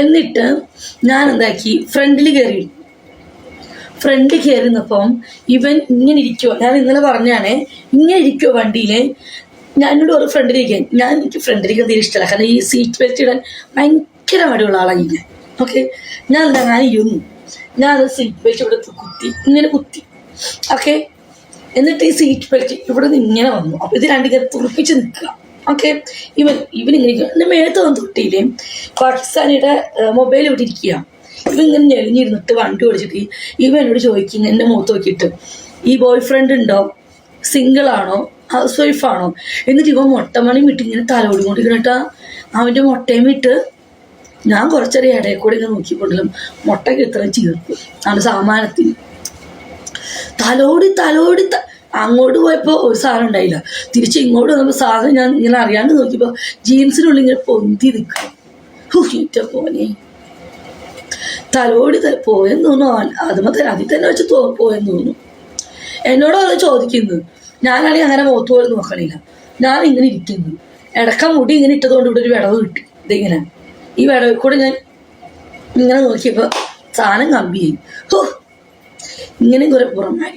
എന്നിട്ട് ഞാൻ എന്താക്കി ഫ്രണ്ടിൽ കയറി ഫ്രണ്ട് കയറുന്നപ്പം ഇവൻ ഇങ്ങനെ ഇരിക്കുവോ. ഞാൻ ഇന്നലെ പറഞ്ഞാണേ ഇങ്ങനെ ഇരിക്കുവോ വണ്ടിയിൽ എന്നോട് ഒരു ഫ്രണ്ടിലിരിക്കാൻ ഞാൻ എനിക്ക് ഫ്രണ്ടിലേക്ക് തീരെ ഇഷ്ടമല്ല കാരണം ഈ സീറ്റ് ബെൽറ്റ് ഇടാൻ ഭയങ്കര മടിയുള്ള ആളാണ് ഞാൻ. ഓക്കെ ഞാൻ എന്താ ഞാൻ ഇരുന്നു. ഞാൻ അത് സീറ്റ് ബെൽറ്റ് ഇവിടെ കുത്തി ഇങ്ങനെ കുത്തി. ഓക്കെ എന്നിട്ട് ഈ സീറ്റ് ബെൽറ്റ് ഇവിടെ നിന്ന് ഇങ്ങനെ വന്നു. അപ്പോൾ ഇത് രണ്ടിങ്ങനെ തുറപ്പിച്ച് നിൽക്കുക. ഓക്കെ ഇവൻ ഇവൻ ഇങ്ങനെ മേത്ത് വന്ന് തൊട്ടിയില്ലേ? പാകിസ്ഥാനിയുടെ മൊബൈൽ ഇവിടെ ഇരിക്കുക. ഇവൻ ഇങ്ങനെ ഞെളിഞ്ഞിരുന്നിട്ട് വണ്ടി ഓടിച്ചിട്ട് ഇവൻ എന്നോട് ചോദിക്കും എന്റെ മുഖത്ത് നോക്കിയിട്ട് ഈ ബോയ് ഫ്രണ്ട് ഉണ്ടോ? സിംഗിൾ ആണോ? ഹൗസ് വൈഫ് ആണോ? എന്നിട്ട് ഇവൻ മുട്ടമണി വിട്ട് ഇങ്ങനെ തലോടി കൊണ്ടിരിക്കണട്ടാ അവന്റെ മുട്ടയും വിട്ട് ഞാൻ കുറച്ചേരം ഇടയിൽ കൂടെ ഇങ്ങനെ നോക്കിക്കൊണ്ടിലും മുട്ടയ്ക്ക് ഇത്രയും ചീർപ്പ്. ആണ് സാമാനത്തിന്. തലോടി തലോടി അങ്ങോട്ട് പോയപ്പോൾ ഒരു സാധനം ഉണ്ടായില്ല. തിരിച്ച് ഇങ്ങോട്ട് വന്നപ്പോൾ സാധനം ഞാൻ ഇങ്ങനെ അറിയാണ്ട് നോക്കിയപ്പോൾ ജീൻസിനുള്ളിൽ ഇങ്ങനെ പൊന്തി നിൽക്കും ഹൂ ഈറ്റ പോനെ. തലോടി പോയെന്ന് തോന്നുന്നു. അതുമ്പോൾ തന്നെ അതിൽ തന്നെ വെച്ച് പോയെന്ന് തോന്നുന്നു. എന്നോട് അത് ചോദിക്കുന്നു ഞാനാണെങ്കിൽ അങ്ങനെ മുഖത്ത് പോലും നോക്കണില്ല. ഞാൻ ഇങ്ങനെ ഇരിക്കുന്നു. ഇടക്ക മുടി ഇങ്ങനെ ഇട്ടതുകൊണ്ട് ഇവിടെ ഒരു വിടവ് കിട്ടി. ഇതിങ്ങനെ. ഈ വിടവിൽ കൂടെ ഞാൻ ഇങ്ങനെ നോക്കിയപ്പോൾ സാധനം കമ്പിയായി ഹോ ഇങ്ങനെ കുറെ പുറമായി